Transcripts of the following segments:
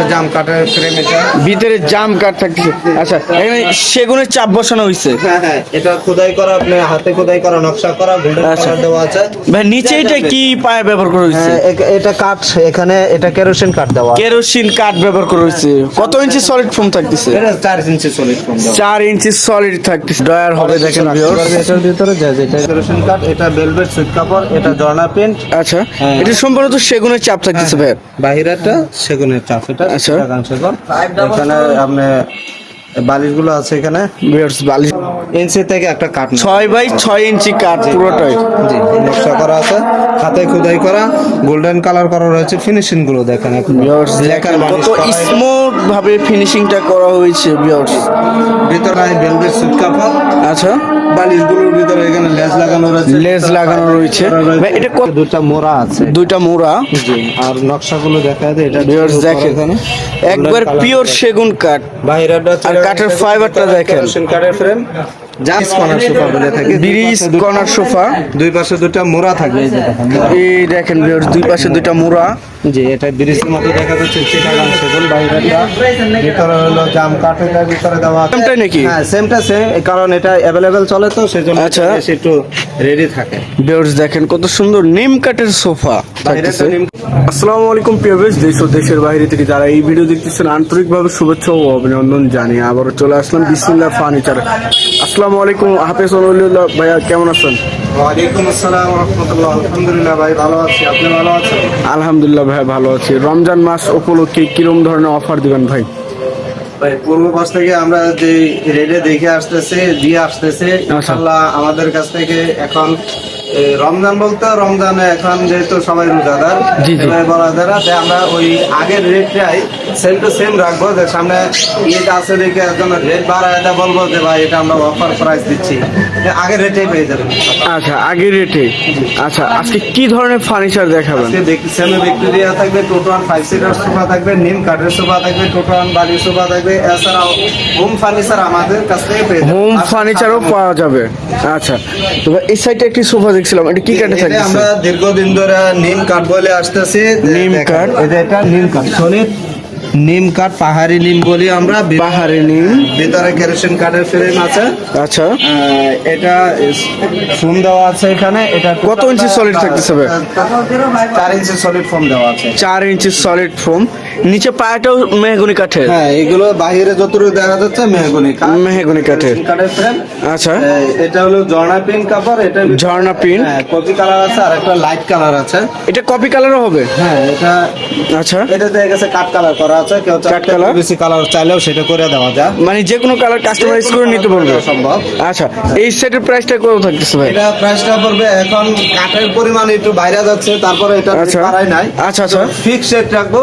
ভিতরে জাম কাঠের ফ্রেম এটা। ভিতরে জাম কাঠ থাকতেছে আচ্ছা এখানে সেগুনের চাপ বসানো হয়েছে হ্যাঁ হ্যাঁ এটা খোদাই করা আপনি হাতে খোদাই করা নকশা করা গোল্ডেন আচ্ছা। কালার দেওয়া আছে। ভাই নিচে এটা কি পায়ে ব্যবহার করা হয়েছে হ্যাঁ, এটা কাঠ এখানে এটা কেরোসিন কাঠ দেওয়া। কেরোসিন কাঠ ব্যবহার করা হয়েছে কত ইঞ্চি সলিড ফোম থাকতেছে? এটা চার ইঞ্চি সলিড ফোম দেওয়া। চার ইঞ্চি সলিড থাকতেছে। ডয়ার হবে দেখেন viewers। এটার ভিতরে যা যেটা কেরোসিন কাঠ এটা ভেলভেট সুইট কাপড় এটা জর্না প্রিন্ট আচ্ছা হ্যাঁ। এটা সম্পূর্ণ তো সেগুনের চাপ থাকতেছে ভাই বাহিরেরটা সেগুনের চাপ এটা আচ্ছা। এখানে আপনি বালিশগুলো আছে এখানে। ভিউয়ার্স বালিশ ইঞ্চি থেকে একটা নেওয়া। ছয় বাই ছয় ইঞ্চি কাঠ পুরোটাই। জি নকশা করা আছে। হাতে খোদাই করা। গোল্ডেন কালার করা রয়েছে। ফিনিশিংগুলো দেখেন। ভিউয়ার্স Black কত স্মুথ ভাবে ফিনিশিংটা করা হয়েছে ভিউয়ার্স ভিতরে ভেলভেট সুইট কাপড়। আচ্ছা। বালিশগুলোর ভিতরে এখানে লেজ লাগানো রয়েছে। লেজ লাগানো রয়েছে। ভাই এটা কত? দুটা মোড়া আছে। দুইটা মোড়া। জি আর নকশাগুলো দেখা যায় এটা ভিউয়ার্স দেখেন। একবার পিওর সেগুন কাঠ। বাইরেটা কাঠের ফাইবারটা দেখেন। কাঠের ফ্রেম জাস কর্নার সোফা বলে থাকে ব্রিজ কর্নার সোফা দুই পাশে দুটা মোড়া থাকবে এই দেখেন মোড়া। এই দেখেন ভিউয়ার্স দুই পাশে দুইটা মোড়া জি এটা ব্রিজের মতো দেখা যাচ্ছে চিটাগাং সেগুন বাইরেটা ভিতরে হলো জাম কাঠ ভিতরে দেওয়া সেমটাই নাকি? হ্যাঁ সেমটা সেম কারণ এটা অ্যাভেলেবেল চলে তো সেজন্য আচ্ছা। একটু রেডি থাকে ভিউয়ার্স দেখেন কত সুন্দর নিম কাঠের সোফা আসসালামু আলাইকুম প্রিয় বেশ দেশ ও দেশের বাইরে থেকে যারা এই ভিডিও দেখতেছেন আন্তরিকভাবে শুভেচ্ছা ও অভিনন্দন জানিয়ে আবারও চলে আসলাম বিসমিল্লাহ ফার্নিচার আসসালামু আলাইকুম হাফেজ অলিউল্লাহ ভাইয়া কেমন আছেন? ওয়ালাইকুম আসসালাম রহমতুল্লাহ আলহামদুলিল্লাহ ভাই ভালো আছি। আপনি ভালো আছেন? আলহামদুলিল্লাহ ভাই ভালো আছি। রমজান মাস উপলক্ষে কিরম ধরনের অফার দিবেন ভাই? ভাই পূর্ব পাশ থেকে আমরা যে রেডে দেখে আসতেছে দিয়ে আসতেছে ইনশাল্লাহ আমাদের কাছ থেকে এখন রমজান বলতে রমজানে এখন যেহেতু সবাই রোজাদার যে আমরা ওই আগের রেটটাই সেম টু সেম রাখব। যে সামনে ঈদ আছে দেখে একজন রেট বাড়ায় বলব যে ভাই এটা আমরা অফার প্রাইস দিচ্ছি। আগের রেটেই পেয়ে যাবেন। আচ্ছা আগের রেটে আচ্ছা আজকে কি ধরনের ফার্নিচার দেখাবেন? সেমি ভিক্টোরিয়া থাকবে টোটাল ফাইভ সিটার সোফা থাকবে নিম কাঠের সোফা থাকবে টোটাল বাড়ির সোফা থাকবে এছাড়াও হোম ফার্নিচার আমাদের কাছ থেকে পেয়ে। হোম ফার্নিচারও পাওয়া যাবে। আচ্ছা তো এই সাইডে একটি সোফা দেখছিলাম এটা কি কাঠে থাকতেছে? আমরা দীর্ঘদিন ধরে নিম কাঠ বলে আসতেছি। নিম কাঠ? এটা এটা নিম কাঠ। সলিড নিম কাঠ পাহাড়ি নিম বলি আমরা। পাহাড়ে নিম? ভিতরে কেরোসিন কাঠের ফ্রেম আছে। আচ্ছা। এটা ফোম দেওয়া আছে এখানে। এটা কত ইঞ্চি সলিড থাকতেছে ভাই? চার ইঞ্চি সলিড ফোম দেওয়া আছে। চার ইঞ্চি সলিড ফোম নিচে পায়াটাও মেহগুনি কাঠের। হ্যাঁ এগুলো বাইরে যতটুকু দেখা যাচ্ছে মেহগুনি কাঠ। মেহগনি কাঠের। কাঠের ফ্রেম আচ্ছা। এটা হলো ঝর্ণা পিন কাপড় এটা ঝর্ণা পিন হ্যাঁ কপি কালার আছে আর একটা লাইট কালার আছে। এটা কপি কালারও হবে? হ্যাঁ এটা আচ্ছা। এটা দেখা গেছে কাঠ কালার করা আছে। কেউ কাঠ colour? বেশি কালার চাইলেও সেটা করে দেওয়া যায়। মানে যে কোনো কালার কাস্টমাইজ করে নিতে পারবে। সম্ভব। আচ্ছা এই সেটের প্রাইসটা কত থাকতেছে ভাই? এটা প্রাইসটা পড়বে এখন কাঠের পরিমাণ একটু বাইরে যাচ্ছে তারপরে এটা আচ্ছা। বাড়াই নাই। আচ্ছা, আচ্ছা। ফিক্স রেট রাখব।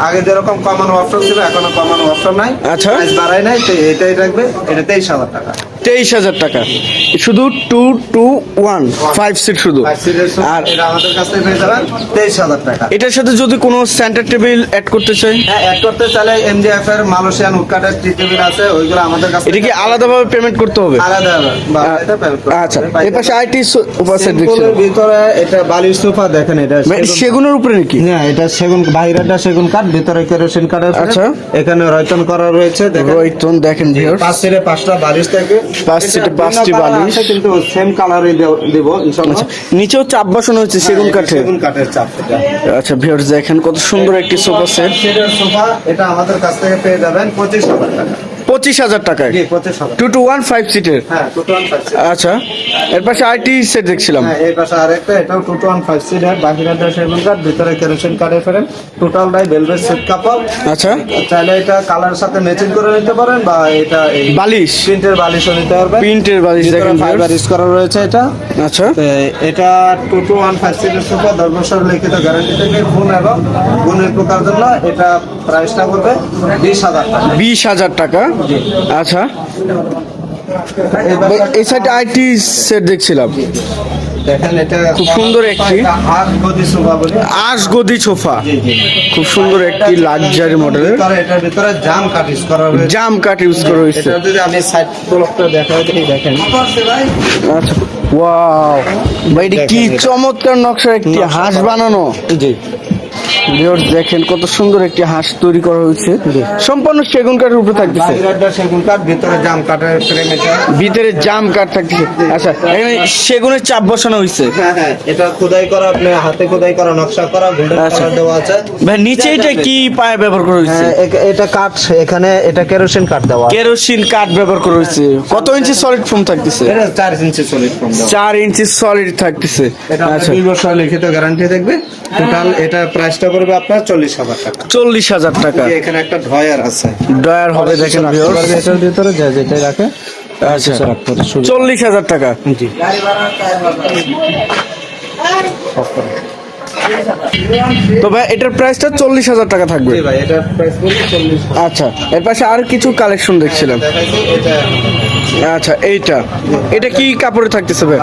আগে যেরকম কমানো অপশন ছিল এখনও কমানো অপশন নাই আচ্ছা। বাড়াই নাই তো এটাই রাখবে এটা তেইশ হাজার টাকা তেইশ হাজার টাকা। শুধু two two one five seat শুধু। আর আমাদের কাছ পেয়ে যাবেন তেইশ হাজার টাকা। এটার সাথে যদি কোনো সেন্টার টেবিল অ্যাড করতে চাই? হ্যাঁ অ্যাড করতে চাইলে এমডিএফ এর মালয়েশিয়ান উডকাটের টি টেবিল আছে ওইগুলো আমাদের কাছে এটা কি আলাদাভাবে পেমেন্ট করতে হবে? আলাদা বা এটা payment করতে আচ্ছা এর পাশে আইটি উপর সেট দেখছি। ভিতরে এটা বালিশ সোফা দেখেন এটা ভাই, সেগুনের উপরে নাকি? হ্যাঁ এটা সেগুন বাইরেটা সেগুন কাঠ ভিতরে কেরোসিন কাঠের। আচ্ছা। এখানে রয়তন করা রয়েছে দেখেন। রয়তন দেখেন ভিউয়ার্স পাঁচ পাঁচটা বালিশ থাকে। পাঁচ সিটে পাঁচটি বালিশ। কিন্তু সেম কালারই দিব ইনশাআল্লাহ। নিচেও চাপ বসানো হচ্ছে সেগুন এটা সেগুন কাঠের চাপ আচ্ছা ভিউয়ার্স দেখেন কত সুন্দর একটি সোফা সেট সোফা এটা আমাদের কাছ থেকে পেয়ে যাবেন পঁচিশ হাজার টাকা। পঁচিশ হাজার টাকায়? টু টু ওয়ান ফাইভ সিটের হ্যাঁ আচ্ছা এর পাশে আইটি সেট দেখছিলাম। হ্যাঁ এই পাশে আরেকটা এটাও টু টু ওয়ান ফাইভ সিটের বাকিটা সেগুন কাঠ ভিতরে কেরোসিন কাঠের ফেরেন টোটালটাই ভেলভেট সেট কাপড় আচ্ছা। চাইলে এটা কালার সাথে ম্যাচিং করে নিতে পারেন বা এটা বালিশ। প্রিন্টের বালিশও নিতে পারবেন। প্রিন্টের বালিশ দেখেন ফাইবার ইউজ করা রয়েছে এটা। আচ্ছা। এটা টু টু ওয়ান ফাইভ সিটের সোফা দশ বছর লিখিত গ্যারান্টি থেকে গুণ এবং গুণের প্রকার জন্য এটা প্রাইসটা করবে বিশ হাজার টাকা। বিশ হাজার টাকা। আচ্ছা। এই সাইডে আইটি সেট দেখছিলাম। খুব সুন্দর একটি- আশ গদি সোফা খুব সুন্দর একটি লাক্সারি মডেলের এটার ভিতরে জাম কাট ইউজ করা রয়েছে জাম কাঠ ইউজ করা হয়েছে। এটা যদি আমি সাইড ব্লকটা দেখাই দিই দেখেন। আচ্ছা। ওয়াও ভাই কি চমৎকার নকশা একটি হাঁস বানানো। জি। ভিউয়ার্স দেখেন কত সুন্দর একটি হাঁস তৈরি করা হয়েছে। সম্পূর্ণ সেগুন কাঠের উপরে থাকতেছে। সেগুন কাঠ ভিতরে জাম কাঠের ফ্রেম এটা। ভিতরে জাম কাঠ থাকতেছে। আচ্ছা এখানে সেগুনের চাপ বসানো হয়েছে। হ্যাঁ হ্যাঁ এটা খোদাই করা আপনি হাতে খোদাই করা নকশা করা গোল্ডেন আচ্ছা। কালার দেওয়া আছে। ভাই নিচে এটা কি পায়ে ব্যবহার করা হয়েছে? হ্যাঁ, এটা কাঠ এখানে এটা কেরোসিন কাঠ দেওয়া কেরোসিন কাঠ ব্যবহার করা হয়েছে। কত ইঞ্চি সলিড ফোম থাকতেছে? এটা চার ইঞ্চি সলিড ফোম দেওয়া। চার ইঞ্চি সলিড থাকতেছে। এটা আপনার আচ্ছা। দুই বছর লিখিত গ্যারান্টি থাকবে টোটাল এটা প্রাইসটা পড়বে আপনার চল্লিশ হাজার টাকা। চল্লিশ হাজার টাকা। এখানে একটা ড্রয়ার আছে। ডয়ার হবে দেখেন। এটার ভিতরে যা যেটা রাখে আচ্ছা। চল্লিশ হাজার টাকা। জি। তো ভাই এটার প্রাইসটা চল্লিশ হাজার টাকা থাকবে। আচ্ছা এর পাশে আর কিছু কালেকশন দেখছিলাম। আচ্ছা এইটা। এটা কি কাপড়ে থাকতেছে ভাই?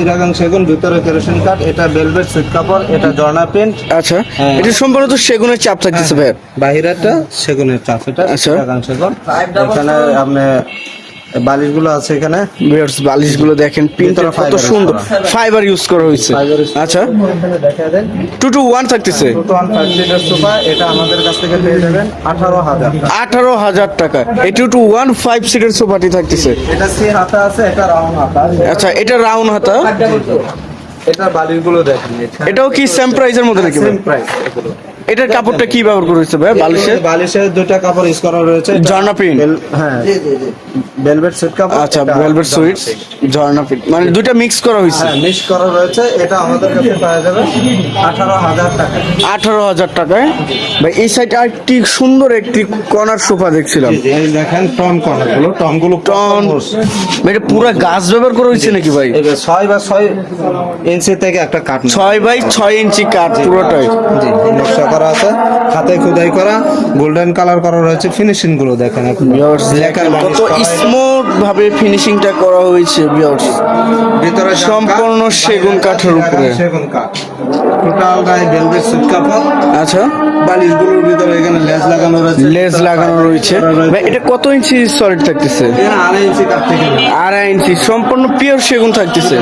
চিরাগাং সেগুন ভিতরে কেরোসিন কাঠ এটা বেলভেট সুইট কাপড় এটা জর্না প্রিন্ট আচ্ছা হ্যাঁ। এটা সম্ভবত সেগুনের চাপ থাকতেছে ভাই বাহিরাটা সেগুনের চাপ এটা আচ্ছা। চিরাগাং সেগুন। এখানে আপনি বালিশগুলো আছে এখানে। ভিউয়ার্স বালিশগুলো দেখেন ভিতরে কত সুন্দর। ফাইবার ইউজ করা হয়েছে। আচ্ছা। টু টু ওয়ান থাকতেছে? সোফা এটা আমাদের কাছ থেকে পেয়ে যাবেন আঠারো হাজার আঠারো হাজার টাকা। এই টু টু ওয়ান ফাইভ সিটের সোফাটি থাকতেছে। এটা সি হাতা আছে এটা রাউন্ড হাতা। আচ্ছা এটা রাউন্ড হাতা? এটা বালিশগুলো দেখেন এটাও কি সেম প্রাইসের মধ্যে নাকি? সেম প্রাইস এগুলো। এটার কাপড়টা কি ব্যবহার করেছে ভাই? বালিশের? বালিশের দুটা কাপড় ইউজ করা রয়েছে। ঝর্ণা? বেল- হ্যাঁ। ভেলভেট সুইট কাপড় আচ্ছা ভেলভেট print। ঝর্ণা প্রিন্ট। মানে দুইটা মিক্স করা হয়েছে? হ্যাঁ মিক্স করা রয়েছে। এটা আমাদের কাছে পাওয়া যাবে আঠারো হাজার টাকা। আঠারো হাজার টাকায়? ভাই এই সাইডে আরেকটি সুন্দর একটি কর্নার সোফা দেখছিলাম। জি, জি, এই দেখেন টন কর্নারগুলো টনগুলো টন এটা পুরো গাছ ব্যবহার করা হয়েছে নাকি ভাই? এবার ছয় বা ছয় ইঞ্চি থেকে একটা কাঠ নেওয়া। ছয় বাই ছয় ইঞ্চি কাঠ পুরোটাই। জি নকশা করা আছে হাতে খোদাই করা গোল্ডেন কালার করা রয়েছে ফিনিশিংগুলো দেখেন কত। স্মুথ ভাবে ফিনিশিংটা করা হয়েছে ভিউয়ার্স ভিতরে সম্পূর্ণ সেগুন কাঠের উপরে। সেগুন কাঠ। টোটাল গায়ে ভেলভেট সুইট কাপড় আচ্ছা। বালিশগুলোর ভিতরে এখানে লেজ লাগানো রয়েছে। লেজ লাগানো রয়েছে। ভাই এটা কত ইঞ্চি সলিড থাকতেছে? আড়াই ইঞ্চি কাঠ থেকে আড়াই ইঞ্চি সম্পূর্ণ পিওর সেগুন থাকতেছে।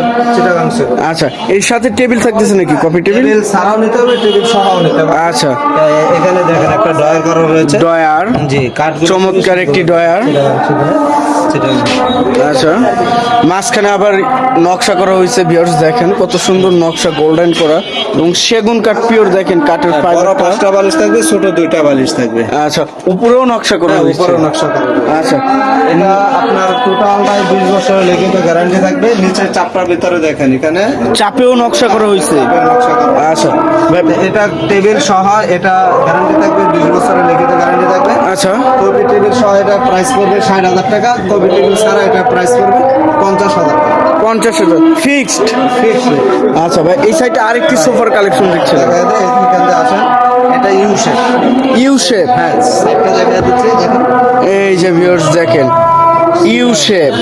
আচ্ছা এর সাথে টেবিল থাকতেছে নাকি? কফি টেবিল টেবিল ছাড়াও নিতে হবে টেবিল সহও নিতে হবে। আচ্ছা এ- এখানে দেখেন একটা ড্রয়ার করা রয়েছে। ডয়ার জি কাঠ চমৎকার একটি ডয়ার আচ্ছা মাঝখানে আবার নকশা করা হয়েছে ভিউয়ার্স দেখেন কত সুন্দর নকশা গোল্ডেন করা এবং সেগুন কাঠ পিওর দেখেন কাঠের বড় পাঁচটা বালিশ থাকবে ছোট দুইটা বালিশ থাকবে। আচ্ছা উপরেও নকশা করা হ্যাঁ, হয়েছে। উপরে নকশা করা আচ্ছা। এটা আপনার টোটালটাই বিশ বছরের লিখিত গ্যারান্টি থাকবে নিচে চাপটার ভিতরে দেখেন এখানে চাপেও নকশা করা হয়েছে। আচ্ছা এটা টেবিল সহ এটা গ্যারান্টি থাকবে বিশ বছরের লিখিত গ্যারান্টি থাকবে। আচ্ছা। কবি টেবিল সহ এটা প্রাইস পড়বে ষাট হাজার টাকা কবি টেবিল ছাড়া এটা প্রাইস পড়বে পঞ্চাশ হাজার টাকা। পঞ্চাশ হাজার ফিক্সড ফিক্সড আচ্ছা ভাই এই সাইডে আরেকটি সোফার কালেকশন দেখছিলাম দেখা যায় এখান থেকে আসেন এটা ইউ শেপ ইউ শেপ হ্যাঁ সাইডটা দেখা দিচ্ছে এই যে ভিউয়ার্স দেখেন। ইউ শেপ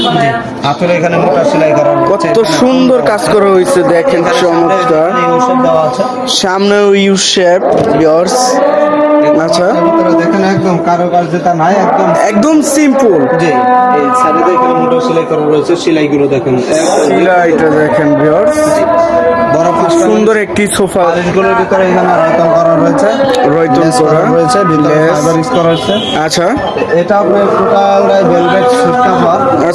হাতের এখানে মোটা সেলাই করা কত সুন্দর কাজ করা হয়েছে দেখেন চমৎকার। ইউ শেপ দেওয়া সামনেও ইউ শেপ ভিউয়ার্স আচ্ছা। দেখেন একদম কারুকার্যতা নাই একদম একদম সিম্পল জি এই সাইডে এখানে মোটা সেলাই করা রয়েছে সেলাইগুলো দেখেন। এটা দেখেন ভিউয়ার্স বড় সুন্দর একটি সোফা। বালিশগুলোর ভিতরে এখানে রয়তন করা রয়েছে। রয়তন করা। রয়েছে ভিতরে। ফাইবার ইউজ করা হয়েছে। আচ্ছা। এটা আপনার টোটালটাই ভেলভেট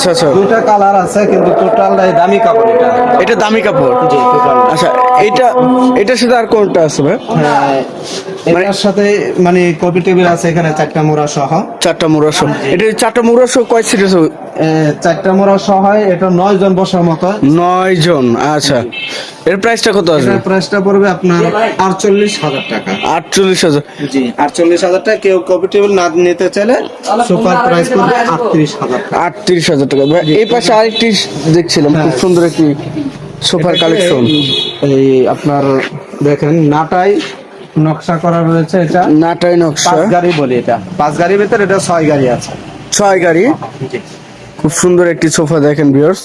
আচ্ছা আচ্ছা। দুটা কালার আছে কিন্তু টোটালটাই দামি কাপড় এটা। এটা দামি কাপড়? জি আচ্ছা এটা এটার সাথে আর কোনটা আছে ভাই? হ্যাঁ এটার সাথে মানে কপি টেবিল আছে এখানে চারটা মোড়া সহ। চারটা মুরাসো এটা চারটা মুরাসো কয় সিটের চারটা মোড়া সহ এটা নয় জন বসার মতো। নয় জন আচ্ছা। এর প্রাইসটা কত আসবে? প্রাইসটা পড়বে আপনার আটচল্লিশ হাজার টাকা। আটচল্লিশ হাজার। জি আটচল্লিশ হাজার টাকা। কেউ কপি টেবিল না নিতে চাইলে সুপার প্রাইস পড়বে আটত্রিশ হাজার টাকা। আটত্রিশ হাজার টাকা। এই পাশে আরেকটি দেখছিলাম খুব সুন্দর একটি সোফার কালেকশন এই আপনার দেখেন নাটাই নকশা করা রয়েছে এটা। নাটাই নকশা। পাঁচ গাড়ি বলি এটা। পাঁচ গাড়ির ভিতরে এটা ছয় গাড়ি আছে। ছয় গাড়ি? খুব সুন্দর একটি সোফা দেখেন ভিউয়ার্স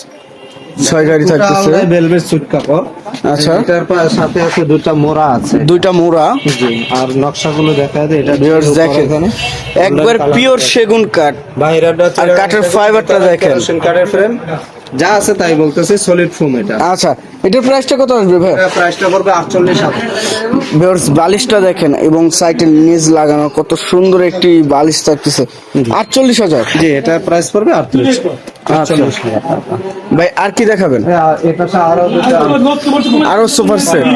ছয় গাড়ি থাকতেছে। ভেলভেট সুট কাপড়। আচ্ছা। এটার সাথে আছে দুটা মোড়া আছে। দুইটা মোড়া। জি আর নকশাগুলো দেখা যায় এটা ভিউয়ার্স দেখেন। এখানে একবার পিওর সেগুন কাঠ। বাইরেটা আর কাঠের ফাইবারটা দেখেন। কাঠের ফ্রেম যা আছে তাই বলতেছি সলিড ফোম এটা। আচ্ছা এটার প্রাইসটা কত আসবে ভাই? প্রাইসটা পড়বে আটচল্লিশ হাজার। ভিউয়ার্স বালিশটা দেখেন এবং সাইটের নিচ লাগানো কত সুন্দর একটি বালিশ থাকতেছে। আটচল্লিশ হাজার? জি এটার প্রাইস পড়বে আটচল্লিশ। ভাই আর কি দেখাবেন? আরও আরও সুপার সেট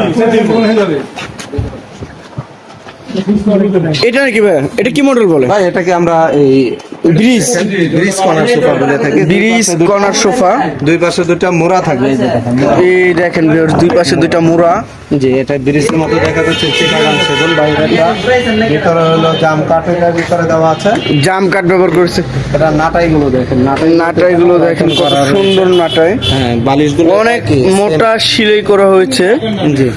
এটা নাকি ভাই? এটা কি মডেল বলে? ভাই এটাকে আমরা এই ব্রিজ। ব্রিজ কর্নার সোফা বলে থাকি ব্রিজ কর্নার সোফা। দুই পাশে দুটা মোড়া থাকবে এই দেখেন। এই দুই পাশে দুইটা মোড়া। জি এটা ব্রিজের মতো দেখা যাচ্ছে চিটাগাং সেগুন বাইরেটা ভিতরে হলো জাম কাঠ এটা ভিতরে দেওয়া আছে। জাম কাঠ ব্যবহার করেছে। এটা নাটাই গুলো দেখেন নাটাই। নাটাই গুলো দেখেন কত সুন্দর নাটাই। হ্যাঁ বালিশগুলো অনেক মোটা সিলাই করা হয়েছে। জি।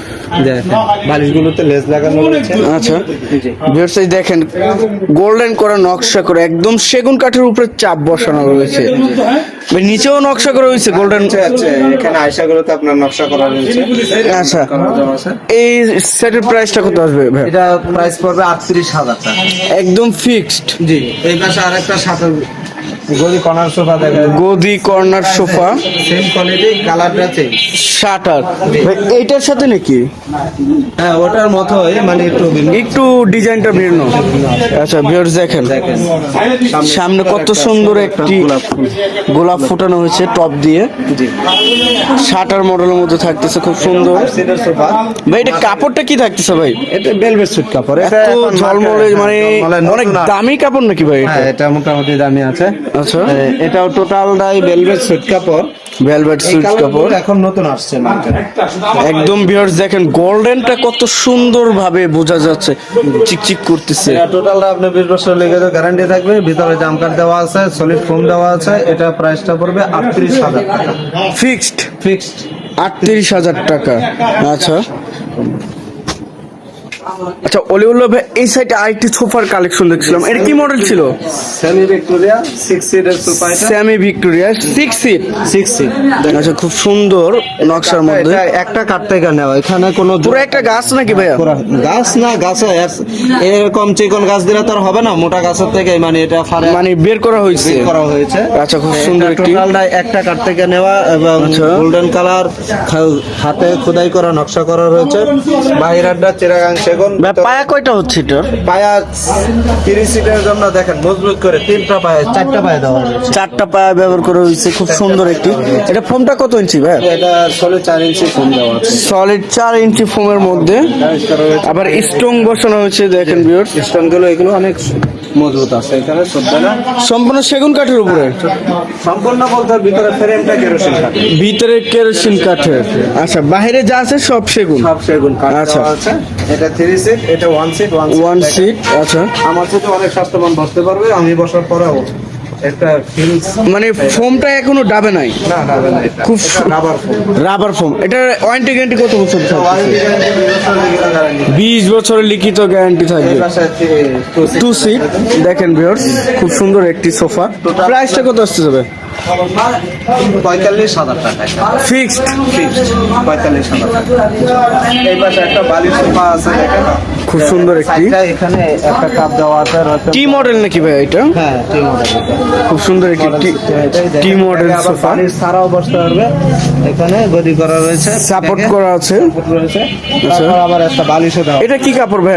দেখেন বালিশ লেজ লাগানো রয়েছে। আচ্ছা জি ভিউয়ার্স, দেখেন গোল্ডেন করা নকশা করে একদম সেগুন কাঠের উপরে চাপ বসানো রয়েছে। নিচেও নকশা করা হয়েছে গোল্ডেন আচ্ছা আচ্ছা এখানে আয়সা গুলোতে আপনার নকশা করা রয়েছে। আচ্ছা দেওয়া আছে। এই সেটের প্রাইসটা কত আসবে ভাই? এটা প্রাইস পড়বে আটত্রিশ হাজার টাকা। একদম ফিক্সড জি এই পাশে আরেকটা সাথে গদি কর্নার সোফা দেখেন গদি কর্নার সোফা। সেম কোয়ালিটি কালারটা চেঞ্জ শাটার। এইটার সাথে নাকি? হ্যাঁ ওটার মতোই মানে একটু একটু ডিজাইনটা ভিন্ন। আচ্ছা ভিউয়ার্স দেখেন। সামনে কত সুন্দর একটি গোলাপ ফুটানো হয়েছে টপ দিয়ে। শাটার মডেলের মধ্যে থাকতেছে খুব সুন্দর। ভাই এটা কাপড়টা কি থাকতেছে ভাই? এটা বেলভেট সুট কাপড়। এত ঝলমলে মানে অনেক দামি কাপড় নাকি ভাই হ্যাঁ এটা মোটামুটি দামি আছে। আচ্ছা। এটাও টোটালটাই বেলভেট সুট কাপড়। ভেলভেট সুইচ কাপড়। এখন নতুন আসছে একদম ভিউয়ার্স দেখেন গোল্ডেনটা কত সুন্দর ভাবে বোঝা যাচ্ছে চিকচিক করতেছে। টোটালটা আপনি বিশ বছর লেগে গ্যারান্টি থাকবে। ভিতরে জাম কাঠ দেওয়া আছে সলিড ফোম দেওয়া আছে। এটা প্রাইসটা পড়বে আটত্রিশ হাজার টাকা। ফিক্সড ফিক্সড আটত্রিশ হাজার টাকা। আচ্ছা। আচ্ছা অলিউল্লাহ ভাই এই সাইডে আরেকটি সোফার কালেকশন দেখছিলাম। এটা কি মডেল ছিল? সেমি ভিক্টোরিয়া সিক্স সিটের sofa semi Victoria six seat six seat আচ্ছা খুব সুন্দর নকশার মধ্যে। একটা কাঠ থেকে নেওয়া এখানে কোনো পুরো একটা গাছ নাকি ভাইয়া? গাছ না গাছ এরকম চিকন গাছ দিলে তো আর হবে না মোটা গাছের থেকে মানে এটা ফারে মানে বের করা হয়েছে। বের করা হয়েছে। আচ্ছা খুব সুন্দর একটি একটা কাঠ থেকে নেওয়া এবং আচ্ছা। গোল্ডেন কালার হাতে খোদাই করা নকশা করা রয়েছে। বাইরেরটা চিরাগাং সেগুন ভাই, পায়া কয়টা হচ্ছে এটার পায়া তিরিশ সিটের জন্য দেখেন মজবুত করে তিনটা পায়ে চারটা পায়ে দেওয়া হয়েছে। চারটা পায়া ব্যবহার করা হয়েছে খুব সুন্দর একটি। এটা ফোমটা কত ইঞ্চি ভাই? এটা ষোলো চার ইঞ্চি ফোন দেওয়া আছে সলিড চার ইঞ্চি ফোমের মধ্যে। আবার স্ট্রং বসানো হয়েছে দেখেন স্টোনগুলো এগুলো অনেক মজবুত আছে এখানে সম্পূর্ণ সেগুন কাঠের উপরে? সম্পূর্ণ বলতে ভিতরে ফ্রেমটা কেরোসিন কাঠ ভিতরে কেরোসিন কাঠের। আচ্ছা বাইরে যা আছে সব সেগুন? সব সেগুন কাঠ আচ্ছা। আছে এটা থ্রি সিট এটা ওয়ান সিট ওয়ান সিট আচ্ছা। আমার সাথে অনেক স্বাস্থ্যবান বসতে পারবে আমি বসার পরেও একটা মানে ফোমটা এখনও ডাবে নাই? না ডাবে না খুব রাবার ফোম রাবার ফোম এটা ওয়ারেন্টি গ্যারান্টি কত বছর থাকবে? বছরের লিখিত গ্যারান্টি থাকবে। টু সিট দেখেন ভিউয়ার্স খুব সুন্দর একটি সোফা প্রাইসটা কত আসতে যাবে? পঁয়তাল্লিশ হাজার টাকা। ফিক্সড ফিক্সড পঁয়তাল্লিশ হাজার টাকা। এই পাশে একটা বালিশ সোফা আছে দেখেন। খুব সুন্দর একটি এখানে একটা কাপ দেওয়া আছে টি মডেল নাকি ভাই এটা? হ্যাঁ টি মডেল খুব সুন্দর একটি টি মডেল সোফা ছাড়াও বসতে পারবে। এখানে গদি করা রয়েছে সাপোর্ট করা আছে। রয়েছে। তারপর আবার একটা বালিশও দেওয়া এটা কি কাপড় ভাই?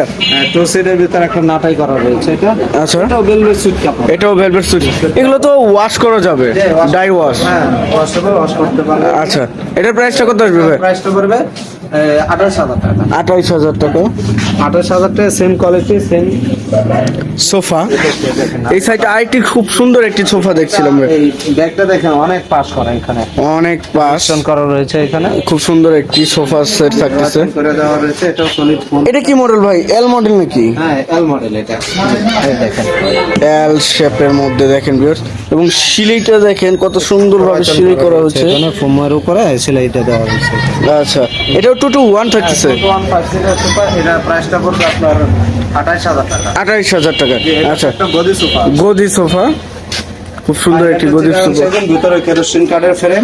টু সিটের ভিতরে একটা নাটাই করা রয়েছে এটা। আচ্ছা। এটাও বেলভেট সুট কাপড়। এটাও ভেলভেট সুট এগুলো তো ওয়াশ করা যাবে ডাই ওয়াশ হ্যাঁ ওয়াশ করতে পারবে। আচ্ছা এটার প্রাইসটা কত আসবে ভাই? প্রাইসটা পড়বে আঠাশ হাজার টাকা। আঠাইশ হাজার টাকা। আঠাশ হাজার টাকা সেম কোয়ালিটি সেম সোফা। এই সাইডে আরেকটি খুব সুন্দর একটি সোফা দেখছিলাম এই ব্যাগটা দেখেন অনেক পাস করা এখানে। অনেক পাশ। করা রয়েছে এখানে। খুব সুন্দর একটি সোফা সেট থাকতেছে। করে দেওয়া রয়েছে এটাও সলিড এটা কি মডেল ভাই? এল মডেল নাকি? হ্যাঁ এল মডেল এটা। দেখেন। এল শেপের মধ্যে দেখেন ভিউয়ার্স এবং সিলাইটা দেখেন কত সুন্দরভাবে সিলাই করা হচ্ছে। এখানে ফোমের উপরে সেলাইটা দেওয়া হয়েছে। আচ্ছা এটাও টু টু ওয়ান থাকতেছে এটা প্রাইসটা পড়বে আপনার আঠাশ হাজার টাকা। আঠাইশ হাজার টাকা। আচ্ছা। গদি সোফা গদি সোফা খুব সুন্দর একটি গদির ভিতরে কেরোসিন কাঠের ফ্রেম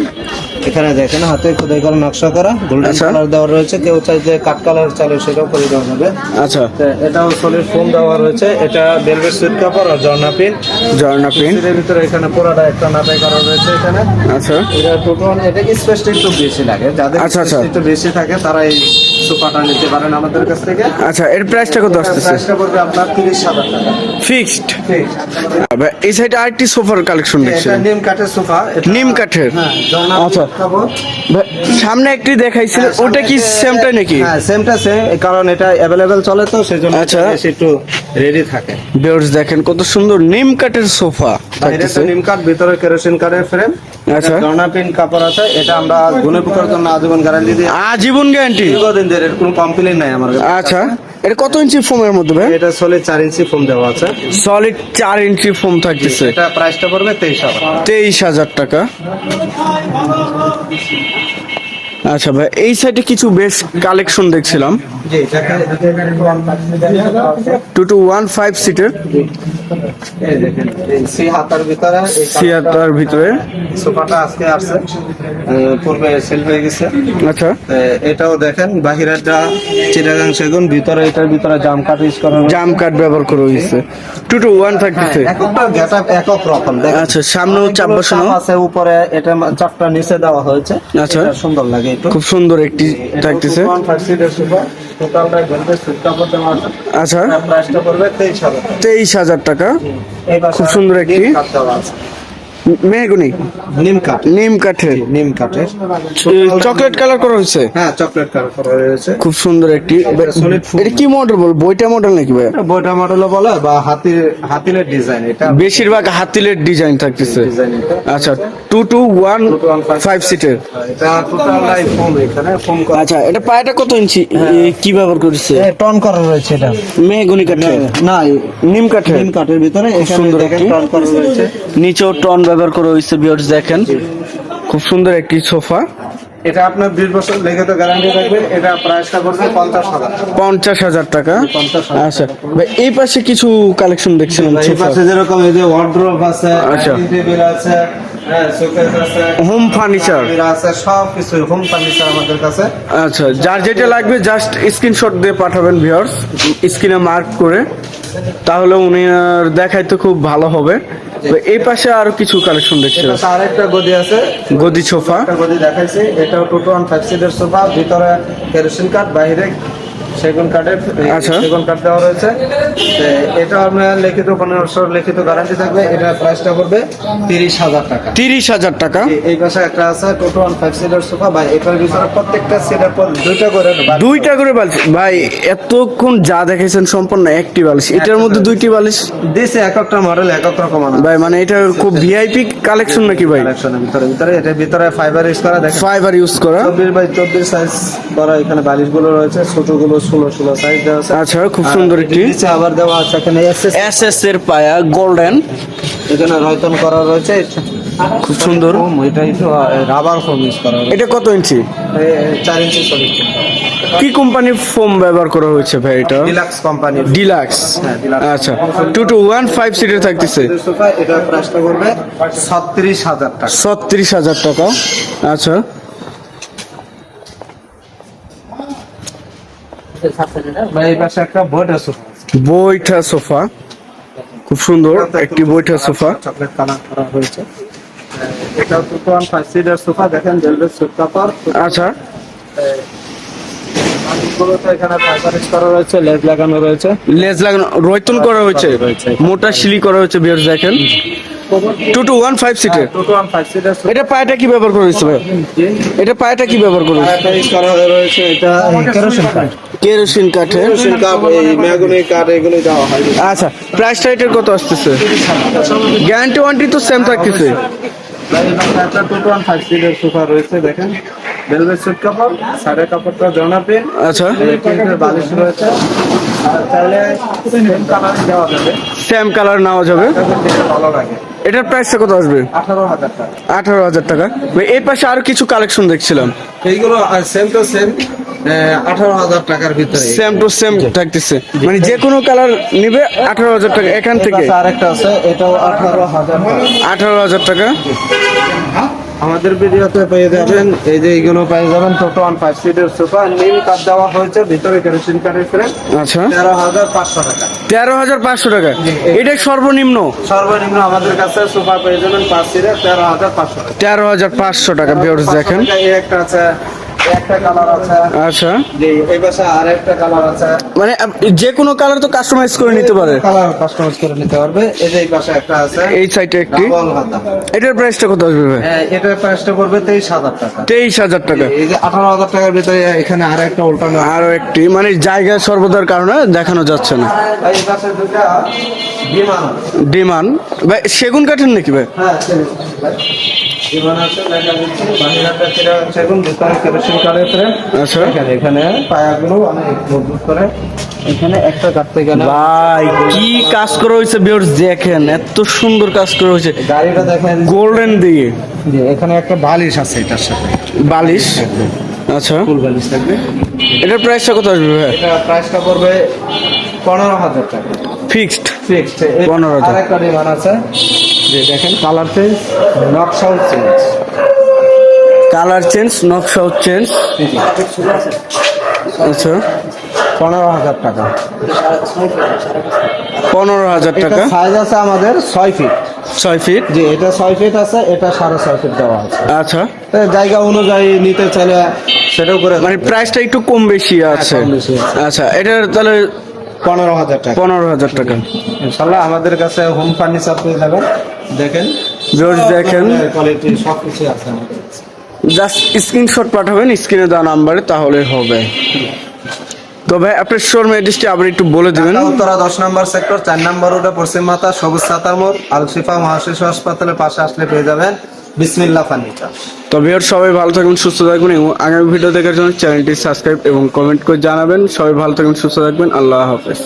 এখানে দেখেন হাতে খোদাই করা নকশা করা গোল্ডেন আচ্ছা। কালার দেওয়া রয়েছে। কেউ চাই যে কাঠ কালার চালে সেটাও করে দেওয়া যাবে। আচ্ছা। এটাও সলিড ফোম দেওয়া রয়েছে। এটা বেলভেট সুইট কাপড় আর জর্না পিন ঝর্ণা পেন এর ভিতরে এখানে পুরোটা একটা নাটাই করা রয়েছে এখানে। আচ্ছা। এটা টোটাল এটা কি স্পেসটা একটু বেশি লাগে। যাদের আচ্ছা, আচ্ছা। একটু বেশি থাকে তারা এই সোফাটা নিতে পারেন আমাদের কাছ থেকে। আচ্ছা এর প্রাইসটা কত আসতেছে? প্রাইসটা পড়বে আপনার তিরিশ হাজার টাকা। ফিক্সড এই সাইডে আরেকটি সোফার কালেকশন দেখছি এটা নিম কাঠের সোফা। নিম কাঠের? হ্যাঁ আচ্ছা। সামনে একটি দেখাইছিল ওটা কি সেমটা নাকি? হ্যাঁ সেমটা সেম কারণ এটা অ্যাভেলেবেল চলে তো সেজন্য আচ্ছা। এটা একটু রেডি থাকে। বেয়ার্স দেখেন কত সুন্দর নিম কাঠের সোফা বাইরে তো নিম কাঠ ভিতরে কেরোসিন কাঠের ফ্রেম আচ্ছা। জর্না পিন কাপড় আছে এটা আমরা গুনে পোকার জন্য আজীবন গ্যারান্টি দিই আজীবন গ্যারান্টি দীর্ঘদিন ধরে এর কোনো কমপ্লেন নাই আমার কাছে। আচ্ছা এটা কত ইঞ্চি ফোমের মধ্যে ভাই? এটা সলিড চার ইঞ্চি ফোম দেওয়া আছে। সলিড চার ইঞ্চি ফোম থাকতেছে। এটা প্রাইসটা পড়বে তেইশ হাজার। তেইশ হাজার টাকা। আচ্ছা ভাই এই সাইডে কিছু বেশ কালেকশন দেখছিলাম। টু টু ওয়ান ফাইভ সিটের। ভিতরে সিয়াটার ভিতরে। সোফাটা আজকে আসছে পূর্বে সেল হয়ে গেছে। আচ্ছা। এটাও দেখেন বাহিরেরটা চিটাগাং সেগুন ভিতরে এটার ভিতরে জাম কাট ইউজ করা জাম ব্যবহার করা হয়েছে। টু টু ওয়ান গেটআপ একক রকম আচ্ছা সামনেও চাপ বসানো। আছে উপরে এটা চাপটা নিচে দেওয়া হয়েছে। আচ্ছা। সুন্দর লাগে খুব সুন্দর একটি থাকতেছে টোটালটা গেলবে সুট কাপড় দেওয়া আছে। আচ্ছা। প্রাইসটা পড়বে তেইশ হাজার তেইশ হাজার টাকা। খুব সুন্দর একটি- মেহগুনি? নিম কাঠ। নিম কাঠের। নিম কাঠের। চকলেট কালার করা হয়েছে? হ্যাঁ চকলেট কালার করা রয়েছে খুব সুন্দর একটি এটা কি মডেল বল? বইটা মডেল নাকি ভাই? বইটা মডেল বলে বা হাতির হাতিলের ডিজাইন এটা বেশিরভাগ হাতিলের ডিজাইন থাকতেছে। আচ্ছা টু টু ওয়ান ফাইভ সিটের এটা টোটালটাই ফোম এখানে ফোম করা। আচ্ছা এটা পায়টা কত ইঞ্চি? কি ব্যবহার করেছে? টন করা রয়েছে এটা। মেহগুনি কাঠের? না নিম কাঠের? নিম কাঠের ভিতরে সুন্দর একটি- টন করা রয়েছে। নিচেও টন ব্যবহার করা হয়েছে বিয়ার্স দেখেন। খুব সুন্দর একটি সোফা। এটা আপনার বিশ বছর লিখিত গ্যারান্টি থাকবে এটা প্রাইসটা পড়বে পঞ্চাশ হাজার পঞ্চাশ হাজার টাকা। আচ্ছা ভাই এই পাশে কিছু কালেকশন দেখছিলাম এই পাশে যেরকম এই যে ওয়ার্ড্রোব আছে আচ্ছা। টেবিল আছে হ্যাঁ হোম ফার্নিচার আলমিরা আছে সব কিছু হোম ফার্নিচার আমাদের কাছে। আচ্ছা যার যেটা লাগবে জাস্ট স্ক্রিনশট দিয়ে পাঠাবেন ভিউয়ার্স স্ক্রিনে মার্ক করে। তাহলে উনি দেখাইতে খুব ভালো হবে। তো এই পাশে আরও কিছু কালেকশন দেখছি। আর আরেকটা গদি আছে। গদি সোফা গদি দেখাইছি। এটা টোটো ওয়ান ফাইভ সিটের সোফা ভিতরে কেরোসিন কাঠ বাইরে সেগুন কাঠের আচ্ছা। সেগুন কাঠ দেওয়া রয়েছে। এটা আপনার লিখিত পনেরো বছর লিখিত গ্যারান্টি থাকবে। এটা প্রাইসটা পড়বে তিরিশ হাজার টাকা। তিরিশ হাজার টাকা। এই- পাশে একটা আছে টোটো ওয়ান ফাইভ সিটের সোফা বা এটার ভিতরে প্রত্যেকটা সিটের পর দুইটা করে দুইটা করে বালিশ ভাই এতক্ষণ যা দেখেছেন সম্পূর্ণ একটি বালিশ এটার মধ্যে দুইটি বালিশ দিছে এক একটা মডেল এক এক রকম ভাই মানে এটা খুব ভিআইপি কালেকশন নাকি ভাই? কালেকশনের ভিতরে ভিতরে এটার ভিতরে ফাইবার ইউজ করা দেখেন। ফাইবার ইউজ করা। চব্বিশ বাই চব্বিশ সাইজ করা এখানে বালিশগুলো রয়েছে। ছোটগুলো ষোলো ষোলো সাইজ দেওয়া আছে। আচ্ছা খুব সুন্দর একটি নিচে আবার দেওয়া আছে এখানে এস এস এর পায়া গোল্ডেন এখানে রয়তন করা রয়েছে। খুব সুন্দর। রাবার ফোম ইউজ করা এটা কত ইঞ্চি? চার ইঞ্চি সলিড কি কোম্পানির ফোম ব্যবহার করা হয়েছে ভাই এটা? ডিলাক্স কোম্পানি ডিলাক্স আচ্ছা টু টু ওয়ান ফাইভ সিটের থাকতেছে। এটা প্রাইসটা করবে ছত্রিশ হাজার টাকা। ছত্রিশ হাজার টাকা। আচ্ছা। বইটা সোফা। খুব সুন্দর একটি বইটা সোফা। চকলেট কালার করা হয়েছে। এটা two one five seater sofa দেখেন ভেলভেট সুট কাপড়। আচ্ছা। রয়েছে লেজ লাগানো রয়েছে। লেজ লাগানো রয়তন করা হয়েছে। মোটা শিলি করা হয়েছে বিয়ার দেখেন। টু টু ওয়ান ফাইভ সিটের। সিটার এটা পায়টা কি ব্যবহার করা হয়েছে ভাই? এটা পায়টা কি ব্যবহার করা হয়েছে? এটা কেরোসিন কাঠ কেরোসিন কাঠ এই এগুলো দেওয়া হয়। আচ্ছা কত আসতেছে? গ্যারান্টি তো সেম থাকতেছে। সিটার সোফা রয়েছে দেখেন। সুট কাপড় সাড়ে কাপড়টা জনা পেন আচ্ছা। প্রিন্টের বালিশ রয়েছে। আর চাইলে সেম কালার দেওয়া যাবে। সেম কালার নেওয়া যাবে। ভালো লাগে। এটার প্রাইসটা কত আসবে? আঠারো হাজার টাকা। আঠারো হাজার টাকা এই পাশে আরও কিছু কালেকশন দেখছিলাম। এইগুলো সেম টু সেম আঠারো হাজার টাকার ভিতরে। সেম টু সেম থাকতেছে। মানে যে কোনো কালার নিবে আঠারো হাজার টাকা এখান থেকে। আরেকটা আছে এটাও আঠারো হাজার আঠারো হাজার টাকা। আমাদের ভিডিওতে পেয়ে যাবেন এই যে এইগুলো পেয়ে যাবেন টোটো ওয়ান ফাইভ সিটের সোফা নীল কাঠ দেওয়া হয়েছে ভিতরে কেরোসিন কাঠের ফ্রেম আচ্ছা। তেরো হাজার পাঁচশো টাকা। তেরো হাজার পাঁচশো টাকা। এটাই সর্বনিম্ন? সর্বনিম্ন আমাদের কাছে সোফা পেয়ে যাবেন পাঁচ সিটের তেরো হাজার পাঁচশো টাকা। তেরো হাজার পাঁচশো টাকা ভিউয়ার্স দেখেন। এই একটা আছে আচ্ছা। মানে যে কোনো কালার তো কাস্টমাইজ করে নিতে পারে। কালার কাস্টমাইজ করে নিতে পারবে। এই যে এই পাশে একটা আছে। এই সাইডে একটি। এটার প্রাইসটা কত আসবে ভাই? হ্যাঁ, এটার প্রাইসটা পড়বে তেইশ হাজার টাকা। তেইশ হাজার টাকা। এই যে আঠারো হাজার টাকার ভিতরে এখানে আর একটা উল্টানো আরও একটি। মানে জায়গা সর্বদার কারণে দেখানো যাচ্ছে না। এই পাশে দুটা বিমান আছে। ডিমান্ড ভাই সেগুন কাঠের নাকি ভাই? হ্যাঁ বিমান আছে সেগুন ভিতরে কাঠের ফ্রেম আচ্ছা। এখানে এখানে পায়াগুলো অনেক মজবুত করে। এখানে একটা কাটতে গেলে ভাই কি কাজ করা হয়েছে ভিউয়ার্স দেখেন এত সুন্দর কাজ করা হয়েছে। গাড়িটা দেখেন গোল্ডেন দিয়ে। এখানে একটা বালিশ আছে এটার সাথে। বালিশ? আচ্ছা। ফুল বালিশ থাকবে। এটার প্রাইসটা কত আসবে ভাই? এটা প্রাইসটা পড়বে পনেরো হাজার টাকা। ফিক্সড ফিক্সড 15,000 আর একটা ডিমান্ড আছে। যে দেখেন কালার চেঞ্জ নকশাও চেঞ্জ কালার চেঞ্জ নকশাও চেঞ্জ। আচ্ছা। পনেরো হাজার টাকা। পনেরো হাজার টাকা। সাইজ আছে আমাদের ছয় ফিট ছয় ফিট যে এটা ছয় ফিট আছে এটা সাড়ে ছয় ফিট দেওয়া আছে। আচ্ছা। জায়গা অনুযায়ী নিতে চাইলে সেটাও করে মানে প্রাইসটা একটু কম বেশি আছে। আচ্ছা এটার তাহলে পনেরো হাজার টাকা। পনেরো হাজার টাকা। ইনশাল্লাহ আমাদের কাছে হোম ফার্নিচার পেয়ে যাবেন। দেখেন। ভিউয়ার্স দেখেন। কোয়ালিটি সব কিছু আছে আমাদের। জাস্ট স্ক্রিনশট পাঠাবেন স্ক্রিনে দেওয়া নাম্বারে তাহলে হবে। তো ভাই আপনার শোরুম অ্যাড্রেসটি আবার একটু বলে দিবেন। উত্তরা দশ নম্বর সেক্টর চার নম্বর রোডে পশ্চিম মাতা সবুজ সাতার মোড় আলশিফা মহাশিশু হাসপাতালের পাশে আসলে পেয়ে যাবেন বিসমিল্লা ফার্নিচার। তো ভিউয়ার সবাই ভালো থাকবেন সুস্থ থাকবেন এবং আগামী ভিডিও দেখার জন্য চ্যানেলটি সাবস্ক্রাইব এবং কমেন্ট করে জানাবেন। সবাই ভালো থাকবেন সুস্থ থাকবেন আল্লাহ হাফেজ।